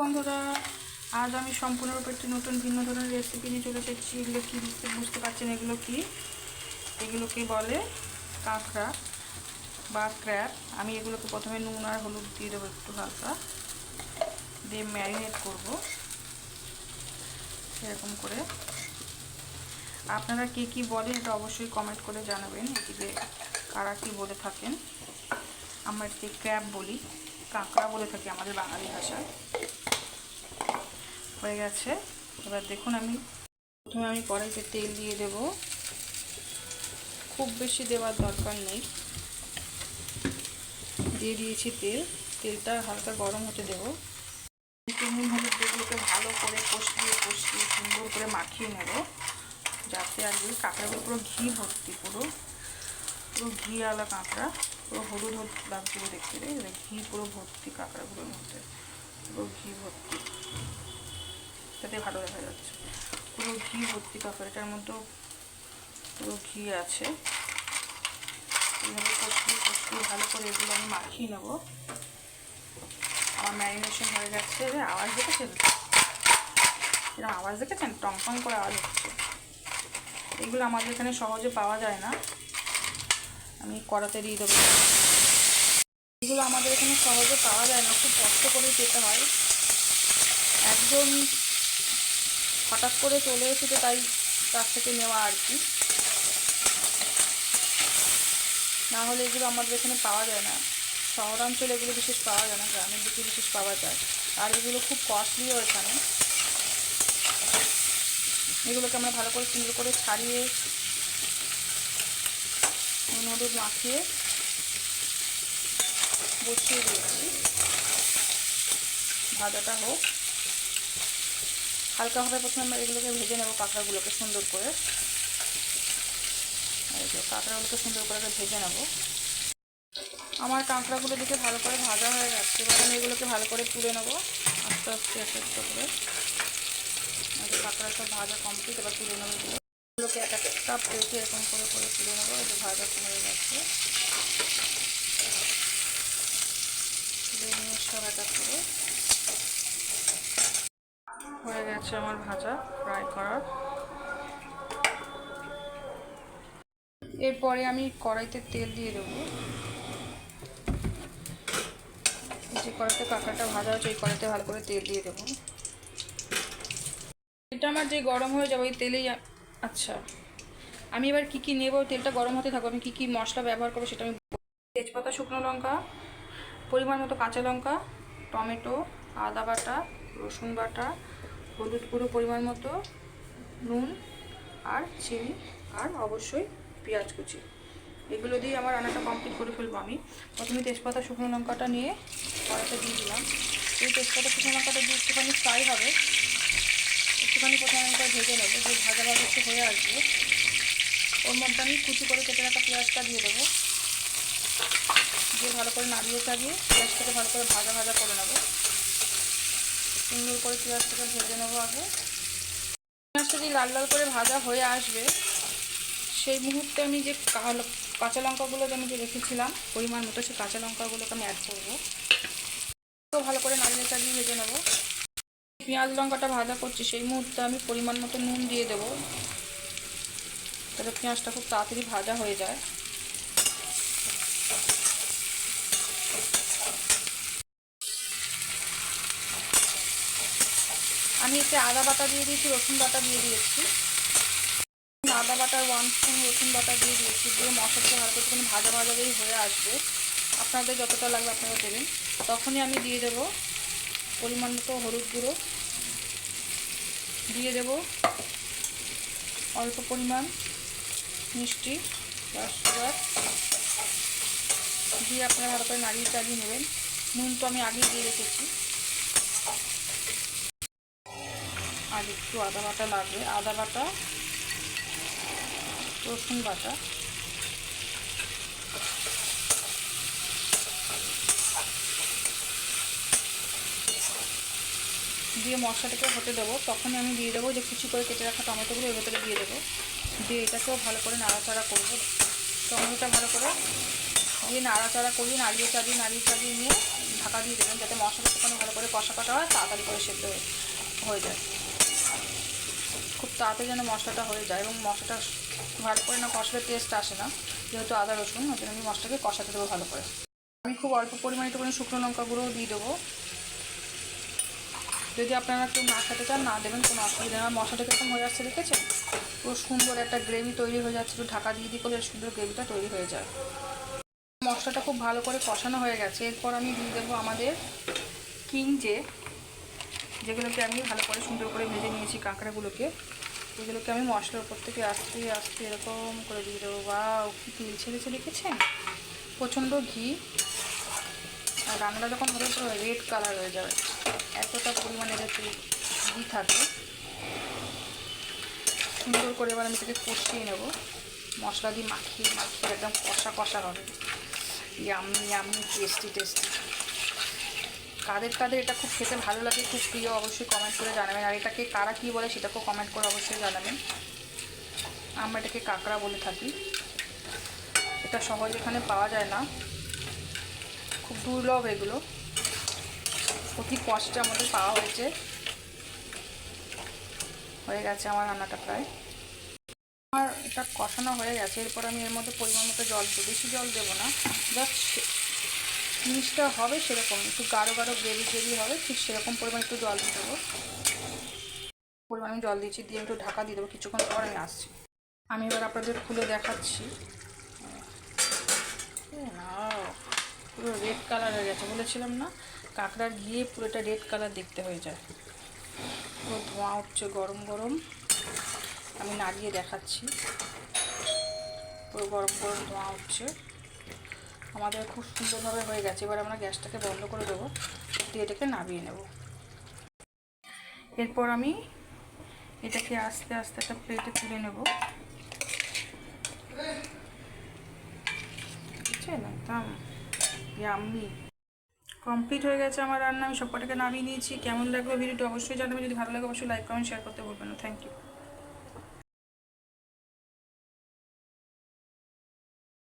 বন্ধুরা, আজ আমি সম্পূর্ণরূপে একটি নতুন ভিন্ন ধরনের রেসিপি নিয়ে চলে এসেছি। এগুলো কী বুঝতে বুঝতে পারছেন? এগুলো কি? এগুলোকে বলে? কাঁকড়া বা ক্র্যাপ আমি এগুলোকে প্রথমে নুন আর হলুদ দিয়ে দেবো একটু হালকা। দিয়ে ম্যারিনেট করব। এরকম করে। আপনারা কে কী বলেন এটা অবশ্যই কমেন্ট করে জানাবেন। এদিকে কারা কী বলে থাকেন? আমরা এটিকে ক্র্যাপ বলি। কাঁকড়া বলে থাকি আমাদের বাঙালি ভাষায়। হয়ে গেছে। এবার দেখুন আমি প্রথমে আমি কড়াইতে তেল দিয়ে দেব। খুব বেশি দেওয়ার দরকার নেই। দিয়ে দিয়েছি তেল। তেলটা হালকা গরম হতে দেব। যেগুলোকে ভালো করে কষিয়ে কষিয়ে সুন্দর করে মাখিয়ে নেব। যাতে কি কাঁকড়াগুলো পুরো ঘি ভর্তি, পুরো পুরো ঘি আলা কাঁকড়া, পুরো হলুদ হলুদ লাগছিল দেখতে। ঘি পুরো ভর্তি কাঁকড়াগুলোর মধ্যে, পুরো ঘি ভর্তি। তাতে ভালো দেখা যাচ্ছে। পুরো ঘি ভর্তি কাঁকড়াটার মধ্যেও পুরো ঘি আছে। এইভাবে কষিয়ে কষিয়ে ভালো করে এগুলো আমি মাখিয়ে নেব। আমার ম্যারিনেশন হয়ে যাচ্ছে এবার আওয়াজ দেখেছেন? এরকম আওয়াজ দেখেছেন? টং টং করে আওয়াজ হচ্ছে। এগুলো আমাদের এখানে সহজে পাওয়া যায় না। আমি কড়াতে দিয়ে দেবো। এগুলো আমাদের এখানে সহজে পাওয়া যায় না, খুব কষ্ট করে পেতে হয়। একজন হঠাৎ করে চলে এসেছে, তাই তার থেকে নেওয়া আর কি। না হলে এগুলো আমাদের এখানে পাওয়া যায় না। শহরাঞ্চলে এগুলো বিশেষ পাওয়া যায় না, গ্রামের দিকে বিশেষ পাওয়া যায়। আর এগুলো খুব কস্টলিও এখানে। এগুলোকে আমরা ভালো করে সুন্দর করে ছাড়িয়ে নুন মাখিয়ে বসিয়ে দিয়েছি। ভাজাটা হোক। হালকাভাবে প্রথমে আমরা এগুলোকে ভেজে নেব কাঁকড়াগুলোকে সুন্দর করে। কাঁকড়াগুলোকে সুন্দর করে ভেজে নেব। আমার কাঁকড়াগুলো দিকে ভালো করে ভাজা হয়ে যাচ্ছে এবার আমি এগুলোকে ভালো করে তুলে নেব, আস্তে আস্তে আস্তে আস্তে করে। কাঁকড়া সব ভাজা কমপ্লিট এবার তুলে নেব এগুলোকে এক একটা প্লেটে এরকম করে করে তুলে নেব। এই যে ভাজা হয়ে যাচ্ছে সব একটা করে। হয়ে গেছে আমার ভাজা ফ্রাই করার এরপরে আমি কড়াইতে তেল দিয়ে দেবো। যে কড়াইতে কাঁকড়াটা ভাজা হচ্ছে ওই কড়াইতে ভালো করে তেল দিয়ে দেবো। এটা আমার যে গরম হয়ে যাবে, ওই তেলেই আচ্ছা। আমি এবার কি কি নেব? তেলটা গরম হতে থাকব আমি কী কী মশলা ব্যবহার করব সেটা আমি তেজপাতা, শুকনো লঙ্কা, পরিমাণ মতো কাঁচা লঙ্কা, টমেটো, আদা বাটা, রসুন বাটা হলুদ গুঁড়ো পরিমাণ মতো, নুন আর চিনি আর অবশ্যই পেঁয়াজ কুচি। এগুলো দিয়ে আমার রান্নাটা কমপ্লিট করে ফেলব আমি। প্রথমে তেজপাতা, শুকনো লঙ্কাটা নিয়ে কড়াতে দিয়ে দিলাম। এই তেজপাতা, শুকনো লঙ্কাটা দিয়ে একটুখানি ফ্রাই হবে। একটুখানি প্রথমে আমি ভেজে নেব। যে ভাজা ভাজা একটু হয়ে আসবে, ওর মধ্যে আমি কুচি করে কেটে রাখা পেঁয়াজটা দিয়ে দেবো। দিয়ে ভালো করে নাড়িয়ে চাগিয়ে পেঁয়াজটাকে ভালো করে ভাজা ভাজা করে নেব। সুন্দর করে পেঁয়াজটাকে ভেজে নেব আগে। পেঁয়াজটা যদি লাল লাল করে ভাজা হয়ে আসবে, সেই মুহূর্তে আমি যে কাঁচা লঙ্কাগুলো আমি যে রেখেছিলাম, পরিমাণ মতো সেই কাঁচা লঙ্কাগুলোকে আমি অ্যাড করব। ভালো করে নাড়িয়ে চাগিয়ে ভেজে নেব। পেঁয়াজ লঙ্কাটা ভাজা করছি, সেই মুহূর্তে আমি পরিমাণ মতো নুন দিয়ে দেবো। তাহলে পেঁয়াজটা খুব তাড়াতাড়ি ভাজা হয়ে যায়। আমি এতে আদা বাটা দিয়ে দিয়েছি, রসুন বাটা দিয়ে দিয়েছি। আদা বাটার ওয়ান স্পুন রসুন বাটা দিয়ে দিয়েছি, দিয়ে মশলাটা ভালো করে ভাজা ভাজা যেই হয়ে আসবে। আপনাদের যতটা লাগবে আপনারা দেবেন। তখনই আমি দিয়ে দেবো পরিমাণ মতো হলুদ গুঁড়ো। দিয়ে দেব অল্প পরিমাণ মিষ্টি সুগার। দিয়ে আপনারা ভালো করে নাড়িয়ে চালিয়ে নেবেন। নুন তো আমি আগেই দিয়ে রেখেছি। আর একটু আদা বাটা লাগবে। আদা বাটা, রসুন বাটা। দিয়ে মশলাটাকে হতে দেবো। তখনই আমি দিয়ে দেবো যে কুচি করে কেটে রাখা টমেটোগুলো, এর ভেতরে দিয়ে দেবো। দিয়ে এটাকেও ভালো করে নাড়াচাড়া করব। টমেটোটা ভালো করে দিয়ে নাড়াচাড়া করিয়ে নাড়িয়ে চাড়িয়ে নাড়িয়ে চাড়িয়ে নিয়ে ঢাকা দিয়ে দেবেন, যাতে মশলাটা ভালো করে কষা কাটা হয়, তাড়াতাড়ি করে সেদ্ধ হয়ে যায়। খুব তাড়াতাড়ি যেন মশলাটা হয়ে যায় এবং মশলাটা ভালো করে না কষলে টেস্ট আসে না, যেহেতু আদা, রসুন, ওই জন্য আমি মশলাকে কষাতে দেবো ভালো করে। আমি খুব অল্প পরিমাণে একটুখানি শুকনো লঙ্কা গুঁড়োও দিয়ে দেবো। যদি আপনারা কেউ না খেতে চান, না দেবেন, কোনো অসুবিধা নেই। মশলাটা কীরকম হয়ে যাচ্ছে দেখেছেন? পুরো সুন্দর একটা গ্রেভি তৈরি হয়ে যাচ্ছে, একটু ঢাকা দিয়ে দিয়ে করলে সুন্দর গ্রেভিটা তৈরি হয়ে যায়। মশলাটা খুব ভালো করে কষানো হয়ে গেছে। এরপর আমি দিয়ে দেবো আমাদের কিঞ্জে যেগুলোকে আমি ভালো করে সুন্দর করে ভেজে নিয়েছি কাঁকড়াগুলোকে এগুলোকে আমি মশলার উপর থেকে আস্তে আস্তে এরকম করে দিয়ে দেবো। বা কি তেল ছেড়েছে দেখেছেন প্রচণ্ড ঘি। আর রান্নাটা যখন হবে পুরো রেড কালার হয়ে যাবে। এতটা পরিমাণে যাতে ঘি থাকে সুন্দর করে এবার আমি তাকে কষিয়ে নেব। মশলা দিয়ে মাখিয়ে মাখিয়ে একদম কষা কষা হবে। ইয়ামি ইয়ামি টেস্টি টেস্টি কাদের কাদের এটা খুব খেতে ভালো লাগে, খুব প্রিয়, অবশ্যই কমেন্ট করে জানাবেন। আর এটাকে কারা কী বলে সেটাকেও কমেন্ট করে অবশ্যই জানাবেন। আমরা এটাকে কাঁকড়া বলে থাকি। এটা সহজ এখানে পাওয়া যায় না। খুব দুর্লভ এগুলো। অতি কষ্টে আমাদের পাওয়া হয়েছে। হয়ে গেছে আমার রান্নাটা প্রায়। আমার এটা কষানো হয়ে গেছে। এরপর আমি এর মধ্যে পরিমাণ মতো জল দেবো। বেশি জল দেবো না। জাস্ট জিনিসটা হবে সেরকম, একটু গাঢ় গাঢ় গ্রেভি গ্রেভি হবে, ঠিক সেরকম পরিমাণ একটু জল দিয়ে দেবো। পরিমাণ আমি জল দিয়েছি, দিয়ে একটু ঢাকা দিয়ে দেবো, কিছুক্ষণ পর আমি আসছি। আমি এবার আপনাদের খুলে দেখাচ্ছি। পুরো রেড কালার হয়ে গেছে, বলেছিলাম না? কাঁকড়ার ঘিয়ে পুরোটা রেড কালার দেখতে হয়ে যায়। পুরো ধোঁয়া উঠছে গরম গরম। আমি নাড়িয়ে দেখাচ্ছি। পুরো গরম গরম ধোঁয়া উঠছে। আমাদের খুব সুন্দরভাবে হয়ে গেছে। এবার আমরা গ্যাসটাকে বন্ধ করে দেবো, দিয়ে এটাকে নামিয়ে নেব। এরপর আমি এটাকে আস্তে আস্তে একটা প্লেটে তুলে নেব। কমপ্লিট হয়ে গেছে আমার রান্না। আমি সব কটাকে নামিয়ে নিয়েছি। কেমন লাগল ভিডিওটা অবশ্যই জানাবেন। যদি ভালো লাগে, অবশ্যই লাইক কমেন্ট শেয়ার করতে বলবেন থ্যাংক ইউ